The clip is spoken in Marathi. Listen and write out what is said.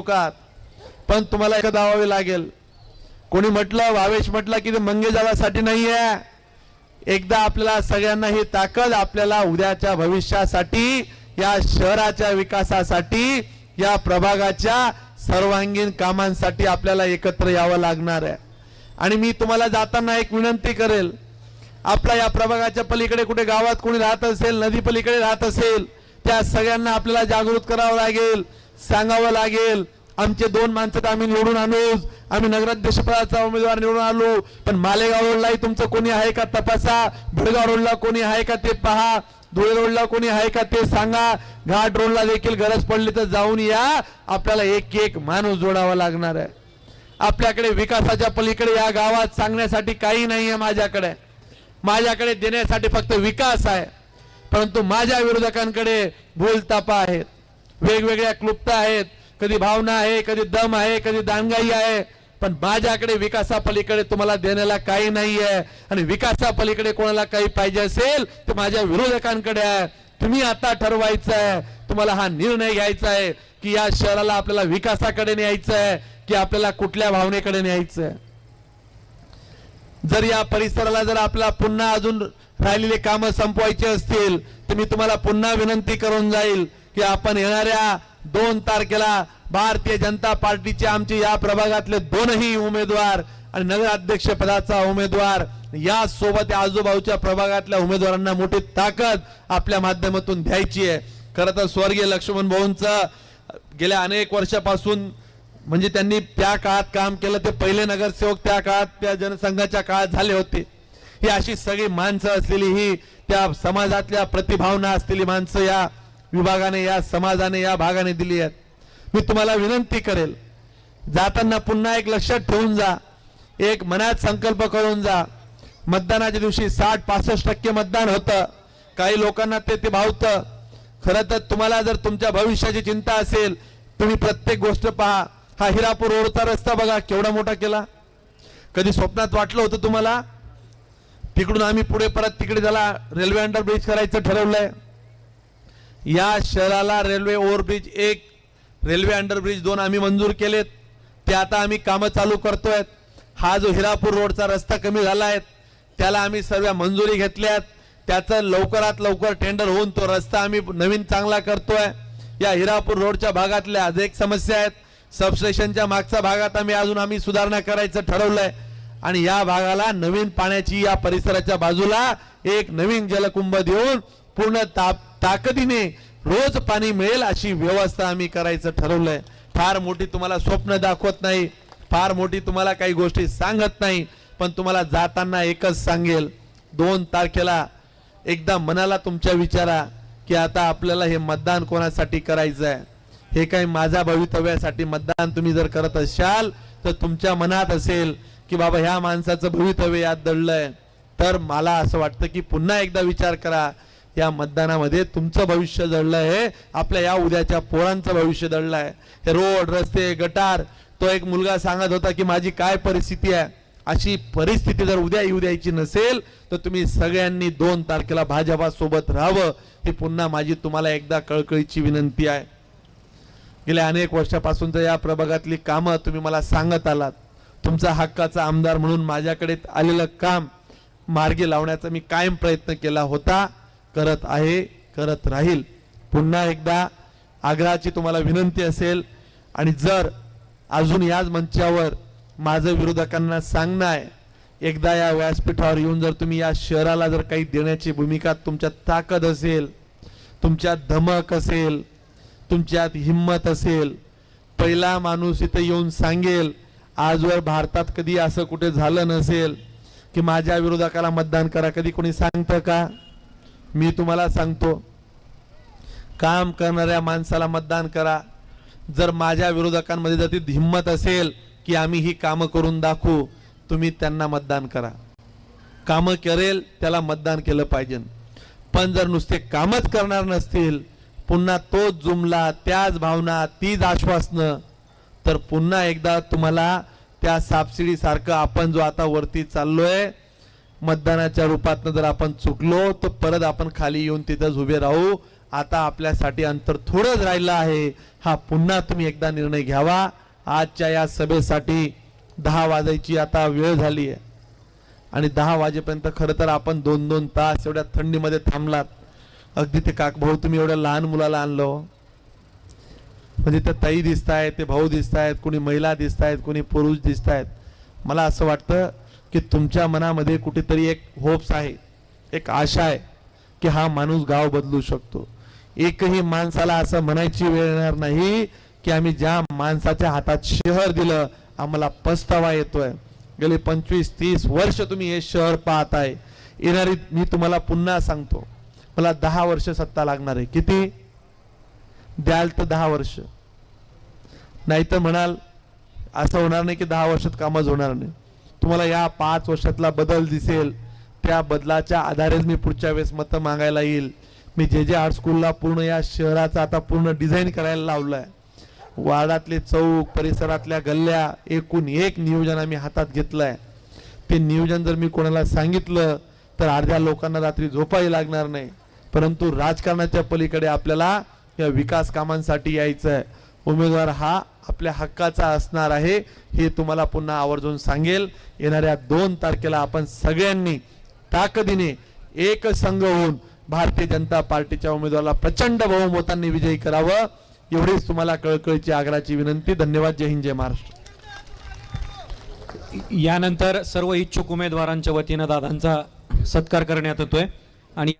लोक पण तुम्हाला एक दावावे लागेल. कोणी म्हटलं भावेश म्हटलं की ते मंगेजालासाठी नाही आहे एकदा आपल्याला सगळ्यांना ही ताकद आपल्याला उद्याच्या भविष्यासाठी या शहराच्या विकासासाठी या प्रभागाच्या सर्वांगीण कामांसाठी आपल्याला एकत्र यावं लागणार आहे. आणि मी तुम्हाला जाताना एक विनंती करेल. आपल्या या प्रभागाच्या पलीकडे कुठे गावात कोणी राहत असेल नदी पलीकडे राहत असेल त्या सगळ्यांना आपल्याला जागृत करावं लागेल. सांगावं लागेल. आमचे दोन माणसं तर आम्ही निवडून आणूच. आम्ही नगराध्यक्षपदाचा उमेदवार निवडून आलो पण मालेगाव रोडलाही तुमचं कोणी आहे का तपासा? भडगाव रोडला कोणी आहे का ते पहा. धुळे रोडला कोणी आहे का ते सांगा. घाट रोडला देखील गरज पडली तर जाऊन या. आपल्याला एक एक माणूस जोडावा लागणार आहे. आपल्याकडे विकासाच्या पलीकडे या गावात सांगण्यासाठी काही नाही आहे माझ्याकडे. माझ्याकडे देण्यासाठी फक्त विकास आहे. परंतु माझ्या विरोधकांकडे भूलतापा आहेत. वेगवेगळ्या क्लुप्त आहेत. कधी भावना आहे कधी दम आहे कधी दानगाई आहे. पण माझ्याकडे विकासापलीकडे तुम्हाला देण्याला काही नाही आहे आणि विकासापलीकडे कोणाला काही पाहिजे असेल तर माझ्या विरोधकांकडे आहे. तुम्ही आता ठरवायचं आहे तुम्हाला हा निर्णय घ्यायचा आहे की या शहराला आपल्याला विकासाकडे न्यायचं आहे की आपल्याला कुठल्या भावनेकडे न्यायचं आहे जर या परिसराला जर आपल्याला पुन्हा अजून राहिलेले कामं संपवायची असतील तर मी तुम्हाला पुन्हा विनंती करून जाईल. की आपण येणाऱ्या दोन तारखेला भारतीय जनता पार्टीचे आमचे या प्रभागातले दोनही उमेदवार आणि नगराध्यक्ष पदाचा उमेदवार या सोबत या आजूबाजूच्या प्रभागातल्या उमेदवारांना मोठी ताकद आपल्या माध्यमातून द्यायची आहे. खरं तर स्वर्गीय लक्ष्मण भाऊंचं गेल्या अनेक वर्षापासून म्हणजे त्यांनी त्या काळात काम केलं ते पहिले नगरसेवक त्या काळात त्या जनसंघाच्या काळात झाले होते. ही अशी सगळी माणसं असलेली ही त्या समाजातल्या प्रतिभावना असलेली माणसं या विभागाने या समाजाने या भागाने दिली आहेत. मी तुम्हाला विनंती करेल जाताना पुन्हा एक लक्षात ठेवून जा एक मनात संकल्प करून जा. मतदानाच्या दिवशी साठ पासष्ट टक्के मतदान होतं काही लोकांना ते ते भावतं. खरं तर तुम्हाला जर तुमच्या भविष्याची चिंता असेल तुम्ही प्रत्येक गोष्ट पहा. हा हिरापूर रोडचा रस्ता बघा केवढा मोठा केला. कधी स्वप्नात वाटलं होतं तुम्हाला? तिकडून आम्ही पुढे परत तिकडे त्याला रेल्वे अंडरब्रिज करायचं ठरवलंय. या शहराला रेल्वे ओव्हरब्रिज एक रेल्वे अंडरब्रिज दोन आम्ही मंजूर केलेत. ते आता आम्ही कामं चालू करतोय हा जो हिरापूर रोडचा रस्ता कमी झाला आहे त्याला आम्ही सर्व मंजुरी घेतल्यात त्याचं लवकरात लवकर टेंडर होऊन तो रस्ता आम्ही नवीन चांगला करतोय. या हिरापूर रोडच्या भागातल्या आज एक समस्या आहेत. सबस्टेशनच्या मागच्या भागात आम्ही अजून आम्ही सुधारणा करायचं ठरवलंय. आणि या भागाला नवीन पाण्याची या परिसराच्या बाजूला एक नवीन जलकुंभ देऊन पूर्ण ताप ताकदीने रोज पाणी मिळेल अशी व्यवस्था आम्ही करायचं ठरवलंय. फार मोठी तुम्हाला स्वप्न दाखवत नाही फार मोठी तुम्हाला काही गोष्टी सांगत नाही पण तुम्हाला जाताना एकच सांगेल. दोन तारखेला एकदा मनाला तुमच्या विचारा की आता आपल्याला हे मतदान कोणासाठी करायचं आहे हे काही माझ्या भवितव्यासाठी मतदान तुम्ही जर करत असाल तर तुमच्या मनात असेल की बाबा ह्या माणसाचं भवितव्य यात दडलंय. तर मला असं वाटतं की पुन्हा एकदा विचार करा. या मतदानामध्ये तुमचं भविष्य जडलं आहे. आपल्या या उद्याच्या पोळांचं भविष्य दडलं आहे. हे रोड रस्ते गटार तो एक मुलगा सांगत होता की माझी काय परिस्थिती आहे? अशी परिस्थिती जर उद्या येऊ द्यायची नसेल तर तुम्ही सगळ्यांनी दोन तारखेला भाजपा सोबत राहावं. ही पुन्हा माझी तुम्हाला एकदा कळकळीची विनंती आहे. गेल्या अनेक वर्षापासूनचं या प्रभागातली कामं तुम्ही मला सांगत आलात. तुमचा हक्काचा आमदार म्हणून माझ्याकडे आलेलं काम मार्गी लावण्याचा मी कायम प्रयत्न केला होता. करत आहे करत राहील. पुन्हा एकदा आग्रहाची तुम्हाला विनंती असेल आणि जर अजून याच मंचावर माझं विरोधकांना सांगणं आहे एकदा या व्यासपीठावर येऊन जर तुम्ही या शहराला जर काही देण्याची भूमिका तुमच्यात ताकद असेल तुमच्यात धमक असेल तुमच्यात हिंमत असेल पहिला माणूस इथं येऊन सांगेल आजवर भारतात कधी असं कुठे झालं नसेल की माझ्या विरोधकाला मतदान करा कधी कोणी सांगतं का? मी तुम्हाला सांगतो काम करणाऱ्या माणसाला मतदान करा. जर माझ्या विरोधकांमध्ये जर ती हिंमत असेल की आम्ही ही कामं करून दाखवू तुम्ही त्यांना मतदान करा. कामं करेल त्याला मतदान केलं पाहिजे. पण जर नुसते कामच करणार नसतील पुन्हा तोच जुमला त्याच भावना तीच आश्वासनं तर पुन्हा एकदा तुम्हाला त्या सापशिडीसारखं आपण जो आता वरती चाललोय मतदानाच्या रूपातनं जर आपण चुकलो तर परत आपण खाली येऊन तिथंच उभे राहू. आता आपल्यासाठी अंतर थोडंच राहिलं आहे. हा पुन्हा तुम्ही एकदा निर्णय घ्यावा. आजच्या या सभेसाठी दहा वाजायची आता वेळ झाली आहे. आणि दहा वाजेपर्यंत खरं तर आपण दोन दोन तास एवढ्या थंडीमध्ये थांबलात. अगदी ते काक भाऊ तुम्ही एवढ्या लहान मुलाला आणलो हो. म्हणजे त्या ताई दिसत आहेत ते भाऊ दिसत आहेत कोणी महिला दिसत आहेत कोणी पुरुष दिसत आहेत मला असं वाटतं की तुमच्या मनामध्ये कुठेतरी एक होप्स आहे एक आशा आहे की हा माणूस गाव बदलू शकतो. एकही माणसाला असं म्हणायची वेळ येणार नाही की आम्ही ज्या माणसाच्या हातात शहर दिलं आम्हाला पस्तावा येतोय. गेले पंचवीस तीस वर्ष तुम्ही हे शहर पाहत आहे येणारी मी तुम्हाला पुन्हा सांगतो मला दहा वर्ष सत्ता लागणार आहे. किती? द्याल तर दहा वर्ष. नाहीतर म्हणाल असं होणार नाही की दहा वर्षात कामच होणार नाही. तुम्हाला या पाच वर्षातला बदल दिसेल. त्या बदलाच्या आधारेच मी पुढच्या वेळेस मतं मागायला येईल. मी जे जे आर्ट स्कूलला पूर्ण या शहराचा आता पूर्ण डिझाईन करायला लावलंय. वार्डातले चौक परिसरातल्या गल्ल्या एकूण एक नियोजन आम्ही हातात घेतलं आहे ते नियोजन जर मी कोणाला सांगितलं तर अर्ध्या लोकांना रात्री झोपाही लागणार नाही. परंतु राजकारणाच्या पलीकडे आपल्याला या विकास कामांसाठी यायचं आहे उमेदवार हा आपल्या हक्काचा असणार आहे हे तुम्हाला पुन्हा आवर्जून सांगेल. येणाऱ्या दोन तारखेला आपण सगळ्यांनी ताकदीने एक संघ होऊन भारतीय जनता पार्टीच्या उमेदवाराला प्रचंड बहुमतांनी विजयी करावं. एवढीच तुम्हाला कळकळीची आग्राची विनंती. धन्यवाद. जय हिंद जय महाराष्ट्र. यानंतर सर्व इच्छुक उमेदवारांच्या वतीनं दादांचा सत्कार करण्यात येतोय. आणि